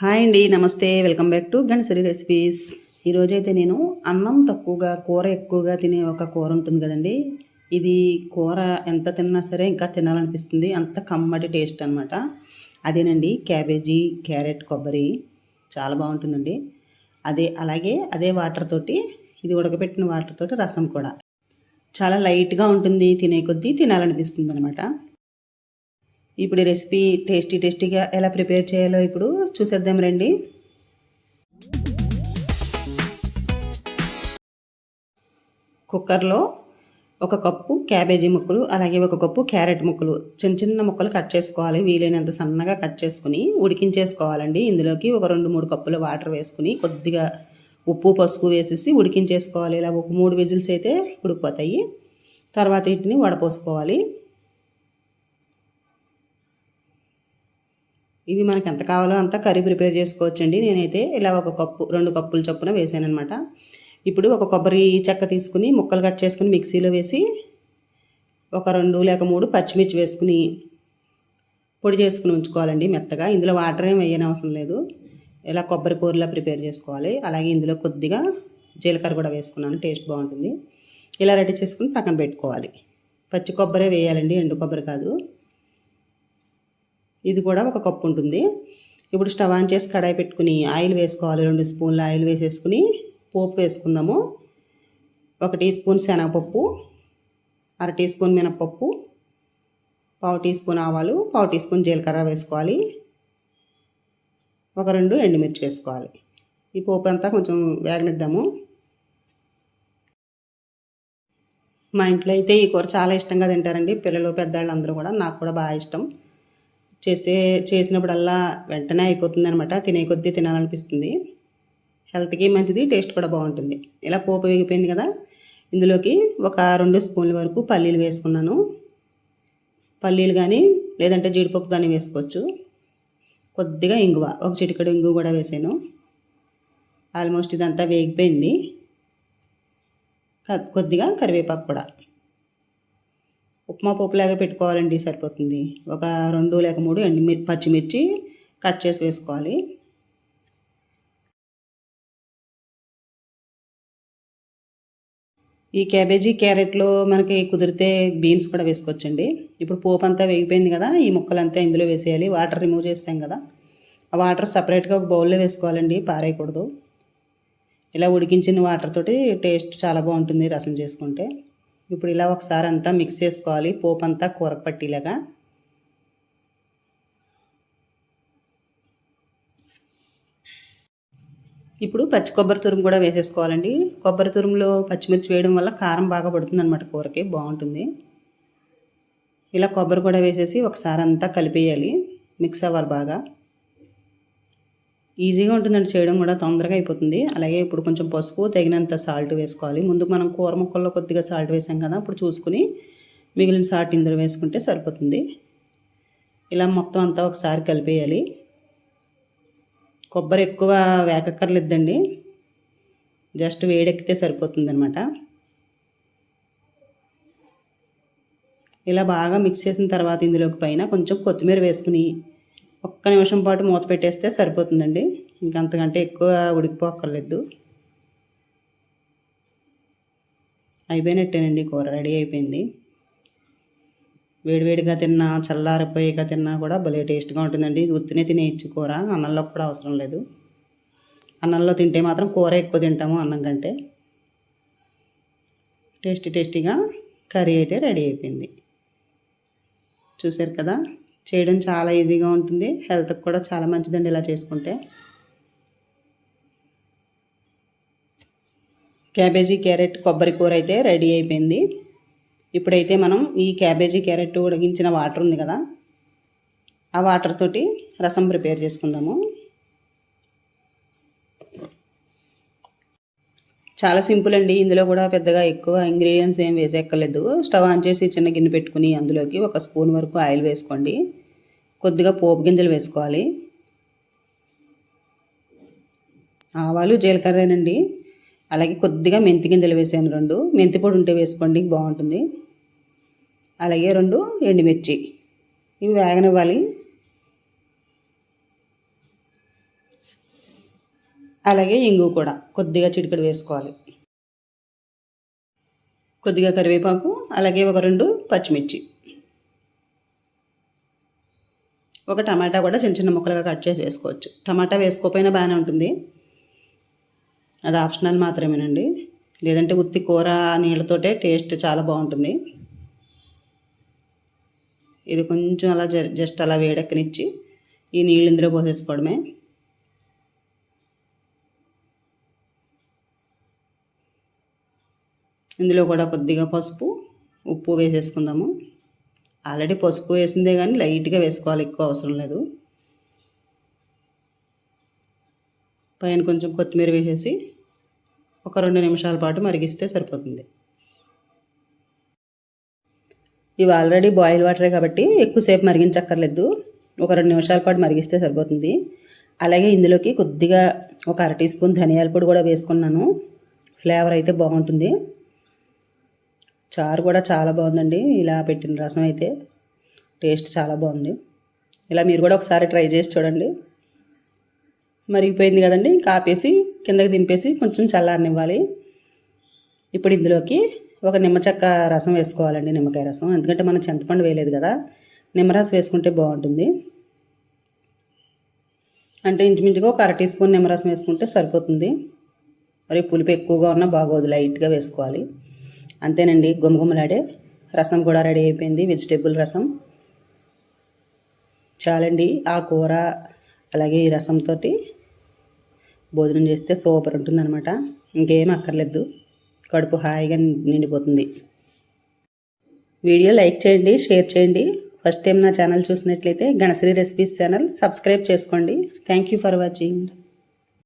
Hi అండి నమస్తే. Welcome back to Ganasri recipes. ఈరోజైతే నేను అన్నం తక్కువగా కూర ఎక్కువగా తినే ఒక కూర ఉంటుంది కదండి. ఇది కూర ఎంత తిన్నా సరే ఇంకా తినాలనిపిస్తుంది. అంత కమ్మటి టేస్ట్ అనమాట అదేనండి క్యాబేజీ క్యారెట్ కొబ్బరి. చాలా బాగుంటుందండి. అదే అలాగే అదే వాటర్ తోటి ఇది ఉడకబెట్టిన వాటర్ తోటి రసం కూడా. చాలా లైట్గా ఉంటుంది తినే కొద్దీ తినాలనిపిస్తుంది అనమాట ఇప్పుడు ఈ రెసిపీ టేస్టీ టేస్టీగా ఎలా ప్రిపేర్ చేయాలో ఇప్పుడు చూసేద్దాం రండి. కుక్కర్లో ఒక కప్పు క్యాబేజీ ముక్కలు అలాగే ఒక కప్పు క్యారెట్ ముక్కలు. చిన్న చిన్న ముక్కలు కట్ చేసుకోవాలి. వీలైనంత సన్నగా కట్ చేసుకుని ఉడికించేసుకోవాలండి. ఇందులోకి ఒక రెండు మూడు కప్పులు వాటర్ వేసుకుని కొద్దిగా ఉప్పు పసుపు వేసేసి ఉడికించేసుకోవాలి. ఇలా ఒక మూడు విజిల్స్ అయితే ఉడికిపోతాయి. తర్వాత వీటిని వడపోసుకోవాలి. ఇవి మనకి ఎంత కావాలో అంత కర్రీ ప్రిపేర్ చేసుకోవచ్చండి. నేనైతే ఇలా ఒక కప్పు రెండు కప్పుల చొప్పున వేసాను అనమాట ఇప్పుడు ఒక కొబ్బరి చెక్క తీసుకుని ముక్కలు కట్ చేసుకుని మిక్సీలో వేసి ఒక రెండు లేక మూడు పచ్చిమిర్చి వేసుకుని పొడి చేసుకుని ఉంచుకోవాలండి మెత్తగా. ఇందులో వాటర్ ఏం వేయని అవసరం లేదు. ఇలా కొబ్బరి కూరలా ప్రిపేర్ చేసుకోవాలి. అలాగే ఇందులో కొద్దిగా జీలకర్ర కూడా వేసుకున్నాను. టేస్ట్ బాగుంటుంది. ఇలా రెడీ చేసుకుని పక్కన పెట్టుకోవాలి. పచ్చి కొబ్బరే వేయాలండి. ఎండు కొబ్బరి కాదు. ఇది కూడా ఒక కప్పు ఉంటుంది. ఇప్పుడు స్టవ్ ఆన్ చేసి కడాయి పెట్టుకుని ఆయిల్ వేసుకోవాలి. రెండు స్పూన్ల ఆయిల్ వేసేసుకుని పోపు వేసుకుందాము. ఒక టీ స్పూన్ శనగపప్పు అర టీ స్పూన్ మినపప్పు పావు టీ స్పూన్ ఆవాలు పావు టీ స్పూన్ జీలకర్ర వేసుకోవాలి. ఒక రెండు ఎండుమిర్చి వేసుకోవాలి. ఈ పోపు అంతా కొంచెం వేగనిద్దాము. మా ఇంట్లో అయితే ఈ కూర చాలా ఇష్టంగా తింటారండి. పిల్లలు పెద్దవాళ్ళు అందరూ కూడా. నాకు కూడా బాగా ఇష్టం. చేస్తే చేసినప్పుడల్లా వెంటనే అయిపోతుంది అనమాట తినే కొద్దీ తినాలనిపిస్తుంది. హెల్త్కి మంచిది టేస్ట్ కూడా బాగుంటుంది. ఇలా పోపు వేగిపోయింది కదా. ఇందులోకి ఒక రెండు స్పూన్ల వరకు పల్లీలు వేసుకున్నాను. పల్లీలు కానీ లేదంటే జీడిపప్పు కానీ వేసుకోవచ్చు. కొద్దిగా ఇంగువ ఒక చిటికడు ఇంగువ కూడా వేసాను. ఆల్మోస్ట్ ఇదంతా వేగిపోయింది. కొద్దిగా కరివేపాకు కూడా. ఉప్మా పప్పులాగా పెట్టుకోవాలండి సరిపోతుంది. ఒక రెండు లేక మూడు ఎండుమిర్చి పచ్చిమిర్చి కట్ చేసి వేసుకోవాలి. ఈ క్యాబేజీ క్యారెట్లో మనకి కుదిరితే బీన్స్ కూడా వేసుకోవచ్చండి. ఇప్పుడు పోపు అంతా వేగిపోయింది కదా ఈ ముక్కలంతా ఇందులో వేసేయాలి. వాటర్ రిమూవ్ చేస్తాం కదా ఆ వాటర్ సపరేట్గా ఒక బౌల్లో వేసుకోవాలండి పారేయకూడదు. ఇలా ఉడికించిన వాటర్ తోటి టేస్ట్ చాలా బాగుంటుంది రసం చేసుకుంటే. ఇప్పుడు ఇలా ఒకసారి అంతా మిక్స్ చేసుకోవాలి. పోపు అంతా కూరకు పట్టిలాగా. ఇప్పుడు పచ్చి కొబ్బరి తురుము కూడా వేసేసుకోవాలండి. కొబ్బరి తురుములో పచ్చిమిర్చి వేయడం వల్ల కారం బాగా పడుతుంది అనమాట కూరకి. బాగుంటుంది. ఇలా కొబ్బరి కూడా వేసేసి ఒకసారి అంతా కలిపేయాలి. మిక్స్ అవ్వాలి బాగా. ఈజీగా ఉంటుందండి చేయడం కూడా తొందరగా అయిపోతుంది. అలాగే ఇప్పుడు కొంచెం పసుపు తగినంత సాల్ట్ వేసుకోవాలి. ముందు మనం కూర ముక్కల్లో కొద్దిగా సాల్ట్ వేసాం కదా అప్పుడు చూసుకుని మిగిలిన సాల్ట్ ఇందులో వేసుకుంటే సరిపోతుంది. ఇలా మొత్తం అంతా ఒకసారి కలిపేయాలి. కొబ్బరి ఎక్కువ వేకక్కర్లేదండి. జస్ట్ వేడెక్కితే సరిపోతుంది అనమాట ఇలా బాగా మిక్స్ చేసిన తర్వాత ఇందులోకి పైన కొంచెం కొత్తిమీర వేసుకుని ఒక్క నిమిషం పాటు మూత పెట్టేస్తే సరిపోతుందండి. ఇంకంతకంటే ఎక్కువ ఉడికిపోక్కర్లేదు. అయిపోయినట్టేనండి కూర రెడీ అయిపోయింది. వేడివేడిగా తిన్నా చల్లారిపోయాక తిన్నా కూడా భలే టేస్ట్గా ఉంటుందండి. గుర్తునే ఉత్తినే తినేయచ్చు కూర అన్నంలో కూడా అవసరం లేదు. అన్నంలో తింటే మాత్రం కూర ఎక్కువ తింటాము అన్నం కంటే. టేస్టీ టేస్టీగా కర్రీ అయితే రెడీ అయిపోయింది. చూసారు కదా? చేయడం చాలా ఈజీగా ఉంటుంది. హెల్త్కి కూడా చాలా మంచిదండి ఇలా చేసుకుంటే. క్యాబేజీ క్యారెట్ కొబ్బరి కూర అయితే రెడీ అయిపోయింది. ఇప్పుడైతే మనం ఈ క్యాబేజీ క్యారెట్ ఉడిగించిన వాటర్ ఉంది కదా ఆ వాటర్ తోటి రసం ప్రిపేర్ చేసుకుందాము. చాలా సింపుల్ అండి. ఇందులో కూడా పెద్దగా ఎక్కువ ఇంగ్రీడియంట్స్ ఏం వేసేక్కర్లేదు. స్టవ్ ఆన్ చేసి చిన్న గిన్నె పెట్టుకుని అందులోకి ఒక స్పూన్ వరకు ఆయిల్ వేసుకోండి. కొద్దిగా పోపు గింజలు వేసుకోవాలి. ఆవాలు జీలకర్రేనండి. అలాగే కొద్దిగా మెంతి గింజలు వేసాను రెండు. మెంతి పొడి ఉంటే వేసుకోండి బాగుంటుంది. అలాగే రెండు ఎండుమిర్చి. ఇవి వేగనివ్వాలి. అలాగే ఇంగు కూడా కొద్దిగా చిటికెడు వేసుకోవాలి. కొద్దిగా కరివేపాకు అలాగే ఒక రెండు పచ్చిమిర్చి. ఒక టమాటా కూడా చిన్న చిన్న ముక్కలుగా కట్ చేసి వేసుకోవచ్చు. టమాటా వేసుకోకపోయినా బాగానే ఉంటుంది. అది ఆప్షనల్ మాత్రమేనండి. లేదంటే ఉత్తి కూర నీళ్ళతోటే టేస్ట్ చాలా బాగుంటుంది. ఇది కొంచెం అలా జస్ట్ అలా వేడెక్కనిచ్చి ఈ నీళ్ళు ఇందులో పోసేసుకోవడమే. ఇందులో కూడా కొద్దిగా పసుపు ఉప్పు వేసేసుకుందాము. ఆల్రెడీ పసుపు వేసిందే కానీ లైట్గా వేసుకోవాలి ఎక్కువ అవసరం లేదు. పైన కొంచెం కొత్తిమీర వేసేసి ఒక రెండు నిమిషాల పాటు మరిగిస్తే సరిపోతుంది. ఇవి ఆల్రెడీ బాయిల్ వాటరే కాబట్టి ఎక్కువసేపు మరిగించక్కర్లేదు. ఒక రెండు నిమిషాల పాటు మరిగిస్తే సరిపోతుంది. అలాగే ఇందులోకి కొద్దిగా ఒక అర టీ స్పూన్ ధనియాల పొడి కూడా వేసుకున్నాను. ఫ్లేవర్ అయితే బాగుంటుంది. చారు కూడా చాలా బాగుందండి. ఇలా పెట్టిన రసం అయితే టేస్ట్ చాలా బాగుంది. ఇలా మీరు కూడా ఒకసారి ట్రై చేసి చూడండి. మరిగిపోయింది కదండి. కాపేసి కిందకి దింపేసి కొంచెం చల్లారనివ్వాలి. ఇప్పుడు ఇందులోకి ఒక నిమ్మచెక్క రసం వేసుకోవాలండి. నిమ్మకాయ రసం. ఎందుకంటే మనం చింతపండు వేయలేదు కదా. నిమ్మరసం వేసుకుంటే బాగుంటుంది. అంటే ఇంచుమించుగా ఒక అర టీ స్పూన్ నిమ్మరసం వేసుకుంటే సరిపోతుంది. మరి పులుపు ఎక్కువగా ఉన్నా బాగోదు. లైట్గా వేసుకోవాలి. అంతేనండి గుమగుమలాడే రసం కూడా రెడీ అయిపోయింది వెజిటేబుల్ రసం. చాలండి ఆ కూర అలాగే ఈ రసంతో భోజనం చేస్తే సూపర్ ఉంటుందన్నమాట. ఇంకేం అక్కర్లేదు కడుపు హాయిగా నిండిపోతుంది. వీడియో లైక్ చేయండి షేర్ చేయండి. ఫస్ట్ టైం నా ఛానల్ చూసినట్లయితే గణశ్రీ రెసిపీస్ ఛానల్ సబ్స్క్రైబ్ చేసుకోండి. Thank you for watching.